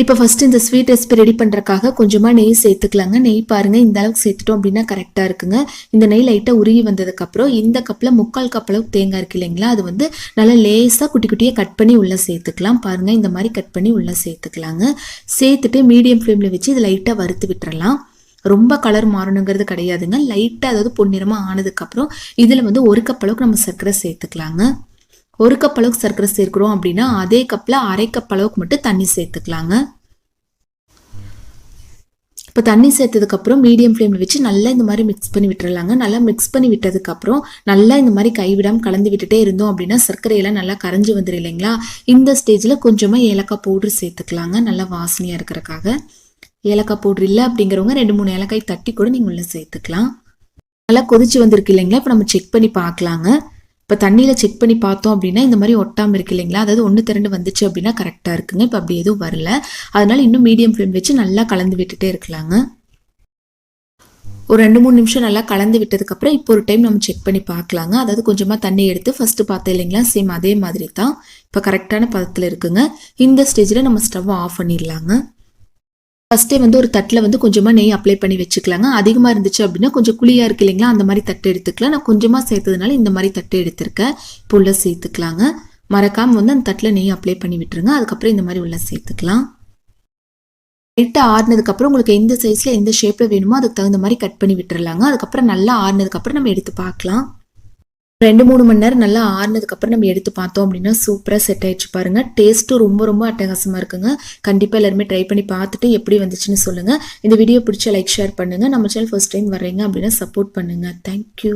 இப்போ ஃபஸ்ட்டு இந்த sweet recipe ready பண்ணுறக்காக கொஞ்சமாக நெய் சேர்த்துக்கலாங்க. நெய் பாருங்க இந்த அளவுக்கு சேர்த்துட்டோம் அப்படின்னா கரெக்டாக இருக்குங்க. இந்த நெய் லைட்டாக உருகி வந்ததுக்கப்புறம் இந்த கப்பில் முக்கால் கப் அளவுக்கு தேங்காய் இருக்கு இல்லைங்களா அது வந்து நல்லா லேசாக குட்டி குட்டியாக கட் பண்ணி உள்ளே சேர்த்துக்கலாம். பாருங்கள் இந்த மாதிரி கட் பண்ணி உள்ளே சேர்த்துக்கலாங்க. சேர்த்துட்டு மீடியம் ஃப்ளேமில் வச்சு இது லைட்டாக வறுத்து விட்டுறலாம். ரொம்ப கலர் மாறணுங்கிறது கிடையாதுங்க. லைட்டாக அதாவது பொன்னிறமாக ஆனதுக்கப்புறம் இதில் வந்து ஒரு கப் அளவுக்கு நம்ம சர்க்கரை சேர்த்துக்கலாங்க. ஒரு கப் அளவுக்கு சர்க்கரை சேர்க்குறோம் அப்படின்னா அதே கப்பில் அரை கப் அளவுக்கு மட்டும் தண்ணி சேர்த்துக்கலாங்க. இப்போ தண்ணி சேர்த்ததுக்கப்புறம் மீடியம் ஃப்ளேமில் வச்சு நல்லா இந்த மாதிரி மிக்ஸ் பண்ணி விட்டுறலாங்க. நல்லா மிக்ஸ் பண்ணி விட்டதுக்கப்புறம் நல்லா இந்த மாதிரி கைவிடாமல் கலந்து விட்டுட்டே இருந்தோம் அப்படின்னா சர்க்கரையெல்லாம் நல்லா கரைஞ்சி வந்துடும் இல்லைங்களா? இந்த ஸ்டேஜில் கொஞ்சமாக ஏலக்காய் பவுட்ரு சேர்த்துக்கலாங்க. நல்லா வாசனையாக இருக்கிறக்காக ஏலக்காய் பவுட்ரு இல்லை அப்படிங்கிறவங்க ரெண்டு மூணு ஏலக்காய் தட்டி கூட நீங்கள் உள்ளே சேர்த்துக்கலாம். நல்லா கொதிச்சு வந்திருக்கு இல்லைங்களா? இப்போ நம்ம செக் பண்ணி பார்க்கலாங்க. இப்போ தண்ணியில் செக் பண்ணி பார்த்தோம் அப்படின்னா இந்த மாதிரி ஒட்டாமல் இருக்கு இல்லைங்களா? அதாவது ஒன்று திரண்டு வந்துச்சு அப்படின்னா கரெக்டாக இருக்குங்க. இப்போ அப்படி எதுவும் வரல. அதனால இன்னும் மீடியம் ஃப்ளேம் வச்சு நல்லா கலந்து விட்டுட்டே இருக்கலாங்க. ஒரு ரெண்டு மூணு நிமிஷம் நல்லா கலந்து விட்டதுக்கப்புறம் இப்போ ஒரு டைம் நம்ம செக் பண்ணி பார்க்கலாங்க. அதாவது கொஞ்சமாக தண்ணி எடுத்து ஃபஸ்ட்டு பார்த்தோம் இல்லைங்களா? சேம் அதே மாதிரி தான். இப்போ கரெக்டான பதத்தில் இருக்குங்க. இந்த ஸ்டேஜில் நம்ம ஸ்டவ் ஆஃப் பண்ணிடலாங்க. ஃபஸ்ட்டே வந்து ஒரு தட்டில் வந்து கொஞ்சமாக நெய் அப்ளை பண்ணி வச்சுக்கலாங்க. அதிகமாக இருந்துச்சு அப்படின்னா கொஞ்சம் குழியாக இருக்கு இல்லைங்களா? அந்த மாதிரி தட்டு எடுத்துக்கலாம். நான் கொஞ்சமாக சேர்த்ததுனால இந்த மாதிரி தட்டு எடுத்திருக்கேன். இப்போ உள்ள சேர்த்துக்கலாங்க. மறக்காமல் வந்து அந்த தட்டில் நெய் அப்ளை பண்ணி விட்டுருங்க. அதுக்கப்புறம் இந்த மாதிரி உள்ள சேர்த்துக்கலாம். லைட்டாக ஆறுனதுக்கப்புறம் உங்களுக்கு எந்த சைஸில் எந்த ஷேப்பில் வேணுமோ அதுக்கு தகுந்த மாதிரி கட் பண்ணி விட்டுறலாங்க. அதுக்கப்புறம் நல்லா ஆறுனதுக்கப்புறம் நம்ம எடுத்து பார்க்கலாம். ரெண்டு மூணு மணி நேரம் நல்லா ஆறுனதுக்கப்புறம் நம்ம எடுத்து பார்த்தோம் அப்படின்னா சூப்பராக செட் ஆயிடுச்சு பாருங்கள் டேஸ்ட்டும் ரொம்ப ரொம்ப அட்டகாசமாக இருக்குங்க. கண்டிப்பாக எல்லாருமே ட்ரை பண்ணி பார்த்துட்டு எப்படி வந்துச்சுன்னு சொல்லுங்கள் இந்த வீடியோ பிடிச்ச லைக் ஷேர் பண்ணுங்கள் நம்ம சேனல் ஃபர்ஸ்ட் டைம் வர்றீங்க அப்படின்னா சப்போர்ட் பண்ணுங்கள் தேங்க்யூ